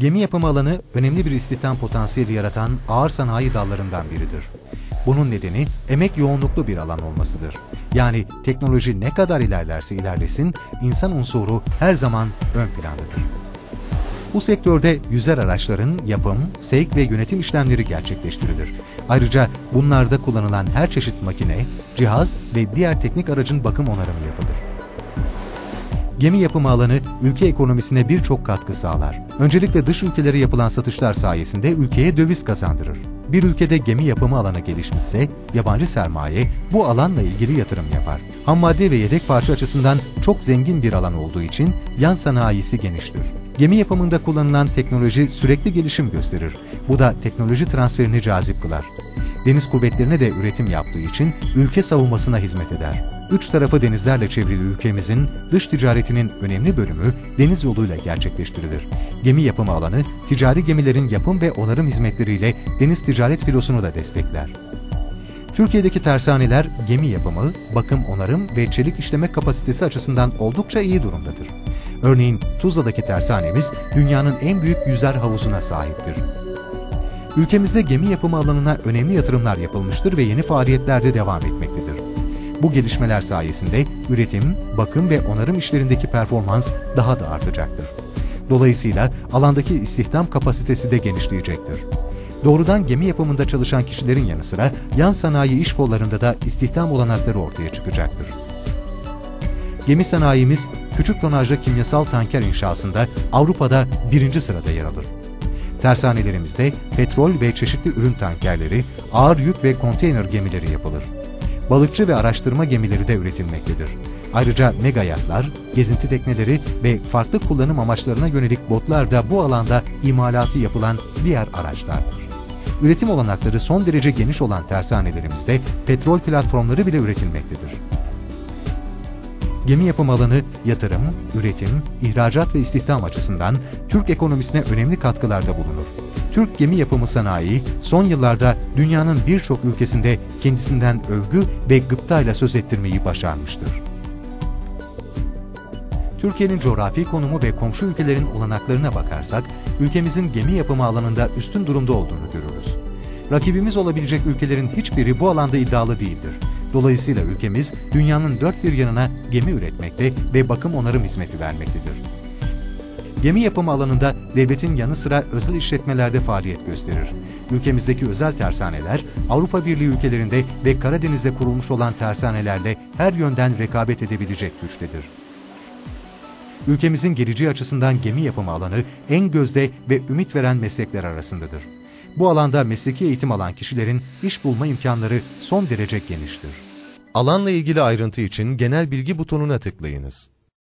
Gemi yapımı alanı önemli bir istihdam potansiyeli yaratan ağır sanayi dallarından biridir. Bunun nedeni emek yoğunluklu bir alan olmasıdır. Yani teknoloji ne kadar ilerlerse ilerlesin, insan unsuru her zaman ön plandadır. Bu sektörde yüzer araçların yapım, sevk ve yönetim işlemleri gerçekleştirilir. Ayrıca bunlarda kullanılan her çeşit makine, cihaz ve diğer teknik aracın bakım onarımı yapılır. Gemi yapımı alanı ülke ekonomisine birçok katkı sağlar. Öncelikle dış ülkelere yapılan satışlar sayesinde ülkeye döviz kazandırır. Bir ülkede gemi yapımı alanı gelişmişse yabancı sermaye bu alanla ilgili yatırım yapar. Ham madde ve yedek parça açısından çok zengin bir alan olduğu için yan sanayisi geniştir. Gemi yapımında kullanılan teknoloji sürekli gelişim gösterir. Bu da teknoloji transferini cazip kılar. Deniz kuvvetlerine de üretim yaptığı için ülke savunmasına hizmet eder. Üç tarafı denizlerle çevrili ülkemizin dış ticaretinin önemli bölümü deniz yoluyla gerçekleştirilir. Gemi yapımı alanı ticari gemilerin yapım ve onarım hizmetleriyle deniz ticaret filosunu da destekler. Türkiye'deki tersaneler gemi yapımı, bakım onarım ve çelik işleme kapasitesi açısından oldukça iyi durumdadır. Örneğin Tuzla'daki tersanemiz dünyanın en büyük yüzer havuzuna sahiptir. Ülkemizde gemi yapımı alanına önemli yatırımlar yapılmıştır ve yeni faaliyetler de devam etmektedir. Bu gelişmeler sayesinde üretim, bakım ve onarım işlerindeki performans daha da artacaktır. Dolayısıyla alandaki istihdam kapasitesi de genişleyecektir. Doğrudan gemi yapımında çalışan kişilerin yanı sıra yan sanayi iş kollarında da istihdam olanakları ortaya çıkacaktır. Gemi sanayimiz küçük tonajlı kimyasal tanker inşasında Avrupa'da birinci sırada yer alır. Tersanelerimizde petrol ve çeşitli ürün tankerleri, ağır yük ve konteyner gemileri yapılır. Balıkçı ve araştırma gemileri de üretilmektedir. Ayrıca mega yatlar, gezinti tekneleri ve farklı kullanım amaçlarına yönelik botlar da bu alanda imalatı yapılan diğer araçlardır. Üretim olanakları son derece geniş olan tersanelerimizde petrol platformları bile üretilmektedir. Gemi yapım alanı yatırım, üretim, ihracat ve istihdam açısından Türk ekonomisine önemli katkılarda bulunur. Türk gemi yapımı sanayi son yıllarda dünyanın birçok ülkesinde kendisinden övgü ve gıptayla söz ettirmeyi başarmıştır. Türkiye'nin coğrafi konumu ve komşu ülkelerin olanaklarına bakarsak, ülkemizin gemi yapımı alanında üstün durumda olduğunu görürüz. Rakibimiz olabilecek ülkelerin hiçbiri bu alanda iddialı değildir. Dolayısıyla ülkemiz dünyanın dört bir yanına gemi üretmekte ve bakım onarım hizmeti vermektedir. Gemi yapımı alanında devletin yanı sıra özel işletmelerde faaliyet gösterir. Ülkemizdeki özel tersaneler Avrupa Birliği ülkelerinde ve Karadeniz'de kurulmuş olan tersanelerle her yönden rekabet edebilecek güçtedir. Ülkemizin geleceği açısından gemi yapımı alanı en gözde ve ümit veren meslekler arasındadır. Bu alanda mesleki eğitim alan kişilerin iş bulma imkanları son derece geniştir. Alanla ilgili ayrıntı için genel bilgi butonuna tıklayınız.